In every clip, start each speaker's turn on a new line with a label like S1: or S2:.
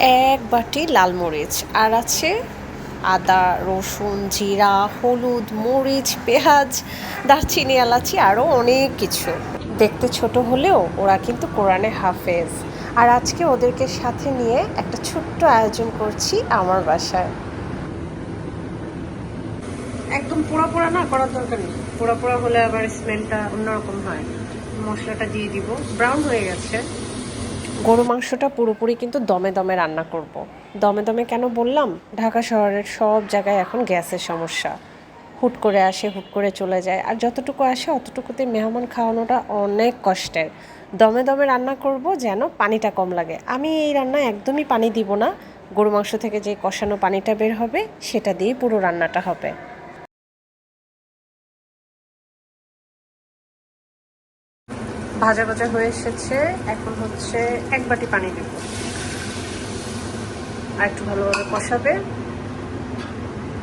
S1: এক বাটি লাল মরিচ আর আছে আদা, রসুন, জিরা, হলুদ, মরিচ, পেঁয়াজ, দারচিনি, এলাচি আরও অনেক কিছু। দেখতে ছোট হলেও ওরা কিন্তু কোরআনে হাফেজ। আর আজকে ওদেরকে সাথে নিয়ে একটা ছোট্ট আয়োজন করছি আমার বাসায়। একদম পোড়া পোড়া না, করার দরকার নেই। পোড়া পোড়া হলে আবার স্মেলটা অন্যরকম হয়। মশলাটা দিয়ে দিব। ব্রাউন হয়ে গেছে। গরু মাংসটা পুরোপুরি কিন্তু দমে দমে রান্না করব। দমে দমে কেন বললাম? ঢাকা শহরের সব জায়গায় এখন গ্যাসের সমস্যা। হুট করে আসে, হুট করে চলে যায়। আর যতটুকু আসে, অতটুকুতে মেহমান খাওয়ানোটা অনেক কষ্টের। দমে দমে রান্না করব যেন পানিটা কম লাগে। আমি এই রান্না একদমই পানি দিব না। গরু মাংস থেকে যে কষানো পানিটা বের হবে, সেটা দিয়েই পুরো রান্নাটা হবে। ভাজা ভাজা হয়ে এসেছে। এখন হচ্ছে এক বাটি পানি দেব। আর একটু ভালোভাবে কষাবে।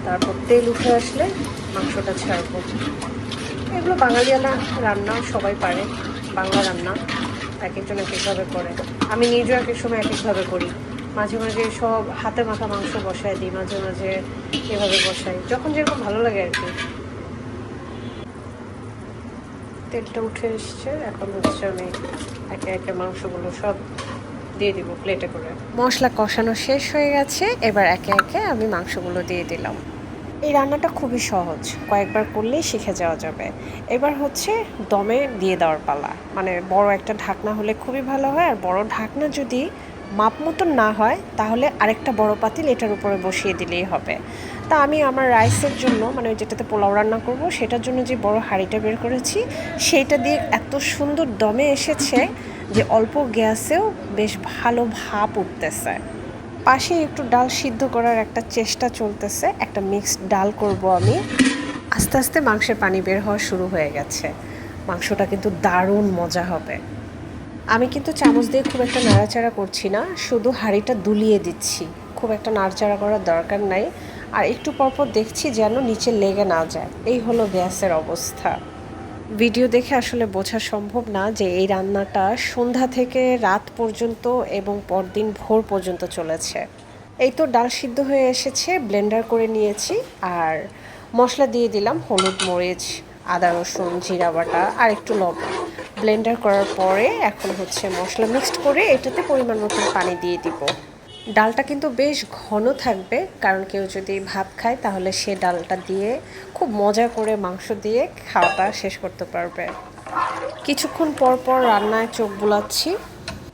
S1: তারপর তেল উঠে আসলে মাংসটা ছাড়বো। এগুলো বাঙালিয়ানা রান্না, সবাই পারে। বাংলা রান্না এক একজন এক একভাবে করে। আমি নিজেও এক এক সময় এক একভাবে করি। মাঝে মাঝে সব হাতে মাথা মাংস বসায় দিই, মাঝে মাঝে এভাবে বসাই। যখন যেরকম ভালো লাগে আর কি। তেলটা উঠে এসছে, এখন হচ্ছে আমি একে একে মাংসগুলো সব দিয়ে দিব প্লেটে করে। মশলা কষানো শেষ হয়ে গেছে, এবার একে একে আমি মাংসগুলো দিয়ে দিলাম। এই রান্নাটা খুবই সহজ, কয়েকবার করলেই শিখে যাওয়া যাবে। এবার হচ্ছে দমে দিয়ে দেওয়ার পালা। মানে বড় একটা ঢাকনা হলে খুবই ভালো হয়, আর বড় ঢাকনা যদি মাপ মতন না হয়, তাহলে আরেকটা বড় পাতিল এটার উপরে বসিয়ে দিলেই হবে। তা আমি আমার রাইসের জন্য মানে ওই যেটাতে পোলাও রান্না করব, সেটার জন্য যে বড় হাঁড়িটা বের করেছি সেইটা দিয়ে এত সুন্দর দমে এসেছে যে অল্প গ্যাসেও বেশ ভালো ভাপ উঠতেছে। পাশে একটু ডাল সিদ্ধ করার একটা চেষ্টা চলতেছে, একটা মিক্সড ডাল করব আমি। আস্তে আস্তে মাংসের পানি বের হওয়া শুরু হয়ে গেছে। মাংসটা কিন্তু দারুণ মজা হবে। আমি কিন্তু চামচ দিয়ে খুব একটা নাড়াচাড়া করছি না, শুধু হাঁড়িটা দুলিয়ে দিচ্ছি। খুব একটা নাড়াচাড়া করার দরকার নাই, আর একটু পরপর দেখছি যেন নিচে লেগে না যায়। এই হলো গ্যাসের অবস্থা। ভিডিও দেখে আসলে বোঝা সম্ভব না যে এই রান্নাটা সন্ধ্যা থেকে রাত পর্যন্ত এবং পরদিন ভোর পর্যন্ত চলেছে। এই তো ডাল সিদ্ধ হয়ে এসেছে, ব্লেন্ডার করে নিয়েছি, আর মশলা দিয়ে দিলাম হলুদ মরিচ, আদা রসুন, জিরা বাটা, আর একটু লবণ। ব্লেন্ডার করার পরে এখন হচ্ছে মশলা মিক্সড করে এটাতে পরিমাণ মতো পানি দিয়ে দিব। ডালটা কিন্তু বেশ ঘন থাকবে, কারণ কেউ যদি ভাত খায় তাহলে সে ডালটা দিয়ে খুব মজা করে মাংস দিয়ে খাওয়াটা শেষ করতে পারবে। কিছুক্ষণ পর পর রান্নায় চোখ বুলাচ্ছি।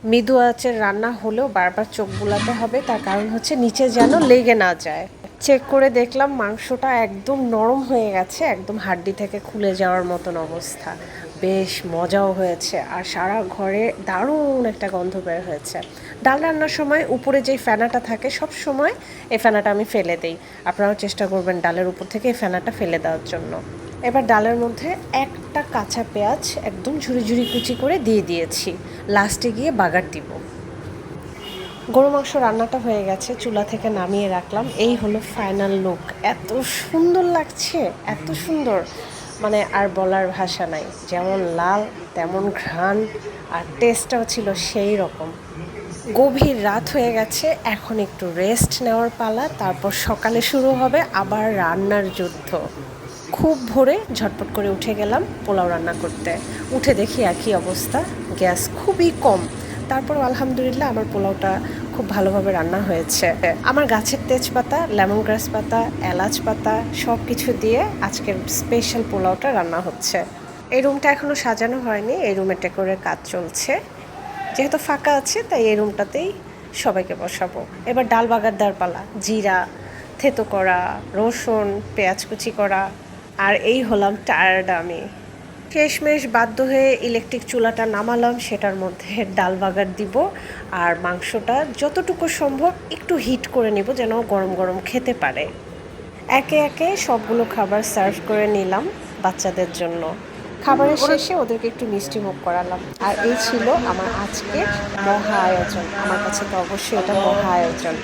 S1: মৃদু আঁচের রান্না হলেও বারবার চোখ বুলাতে হবে, তার কারণ হচ্ছে নিচে যেন লেগে না যায়। চেক করে দেখলাম মাংসটা একদম নরম হয়ে গেছে, একদম হাড্ডি থেকে খুলে যাওয়ার মতন অবস্থা। বেশ মজাও হয়েছে আর সারা ঘরে দারুণ একটা গন্ধ বের হয়েছে। ডাল রান্নার সময় উপরে যেই ফেনাটা থাকে, সব সময় এই ফেনাটা আমি ফেলে দিই। আপনারাও চেষ্টা করবেন ডালের উপর থেকে এই ফেনাটা ফেলে দেওয়ার জন্য। এবার ডালের মধ্যে একটা কাঁচা পেঁয়াজ একদম ঝুড়ি ঝুড়ি কুচি করে দিয়ে দিয়েছি। লাস্টে গিয়ে বাগার দিব। গরু মাংস রান্নাটা হয়ে গেছে, চুলা থেকে নামিয়ে রাখলাম। এই হলো ফাইনাল লুক এত সুন্দর লাগছে, এত সুন্দর। মানে আর বলার ভাষা নাই। যেমন লাল, তেমন ঘ্রাণ, আর টেস্টটাও ছিল সেই রকম। গভীর রাত হয়ে গেছে, এখন একটু রেস্ট নেওয়ার পালা, তারপর সকালে শুরু হবে আবার রান্নার যুদ্ধ। খুব ভোরে ঝটপট করে উঠে গেলাম পোলাও রান্না করতে। উঠে দেখি একই অবস্থা, গ্যাস খুবই কম। তারপর আলহামদুলিল্লাহ আমার পোলাওটা খুব ভালোভাবে রান্না হয়েছে। আমার গাছের তেজপাতা লেমন গ্রাস পাতা, এলাচ পাতা সব কিছু দিয়ে আজকের স্পেশাল পোলাওটা রান্না হচ্ছে। এই রুমটা এখনও সাজানো হয়নি, এই রুমে ডেকোরের কাজ চলছে। যেহেতু ফাঁকা আছে, তাই এই রুমটাতেই সবাইকে বসাবো। এবার ডাল বাগার দার পালা, জিরা, থেতো করা, রসুন পেঁয়াজ কুচি করা, আর এই হলাম টায়ার্ড আমি। শেষমেশ বাধ্য হয়ে ইলেকট্রিক চুলাটা নামালাম সেটার মধ্যে ডাল বাগার দিব আর মাংসটা যতটুকু সম্ভব একটু হিট করে নিব যেন গরম গরম খেতে পারে। একে একে সবগুলো খাবার সার্ভ করে নিলাম বাচ্চাদের জন্য। খাবারের শেষে ওদেরকে একটু মিষ্টি মুখ করালাম। আর এই ছিল আমার আজকের মহা আয়োজন। আমার কাছে তো অবশ্যই এটা মহা আয়োজন।